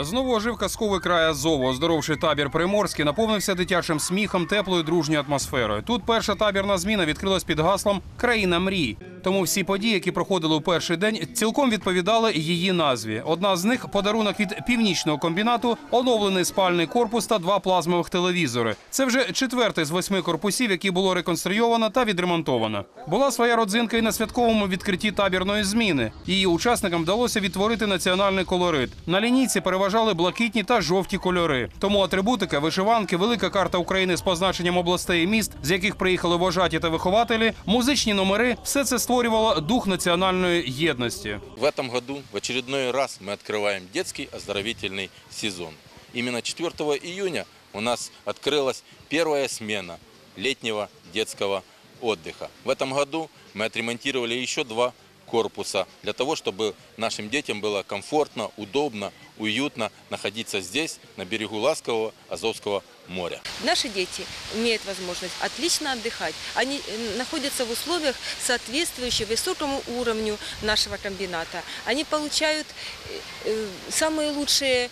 Знову ожив казковий край Азову. Оздоровший табір Приморський наповнився дитячим сміхом, теплою дружньою атмосферою. Тут перша табірна зміна відкрилась під гаслом Країна мрій. Тому всі події, які проходили у перший день, цілком відповідали її назві. Одна з них подарунок від північного комбінату, оновлений спальний корпус та два плазмових телевізори. Це вже четвертий з восьми корпусів, які було реконструйовано та відремонтовано. Була своя родзинка і на святковому відкритті табірної зміни. Її учасникам вдалося відтворити національний колорит. На лінійці переважали блакитні та жовті кольори. Тому атрибутика, вишиванки, велика карта України з позначенням областей і міст, з яких приїхали вожаті та вихователі, музичні номери все це створювало дух національної єдності. В этом году в очередной раз мы открываем детский оздоровительный сезон. Именно 4 июня у нас открылась первая смена летнего детского отдыха. В этом году мы отремонтировали еще два корпуса для того, чтобы нашим детям было комфортно, удобно, уютно находиться здесь, на берегу ласкового Азовского моря. Наши дети имеют возможность отлично отдыхать. Они э, находятся в условиях, соответствующих высокому уровню нашего комбината. Они получают э, э, самые лучшие,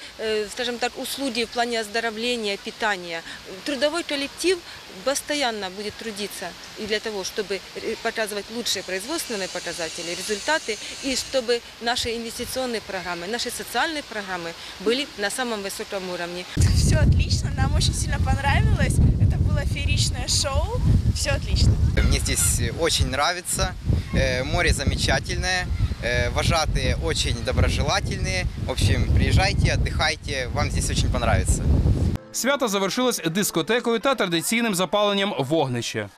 скажем так, услуги в плане оздоровления, питания. Трудовой коллектив постоянно будет трудиться и для того, чтобы показывать лучшие производственные показатели, результаты, и чтобы наши инвестиционные программы, наши социальные программы были на самом высоком уровне. Все отлично, нам очень сильно понравилось. Это было фееричное шоу. Все отлично. Мне здесь очень нравится. Э, Море замечательное. э, Вожатые очень доброжелательные. В общем, приезжайте, отдыхайте. Вам здесь очень понравится. Свято завершилось дискотекою та традиційним запаленням вогнища.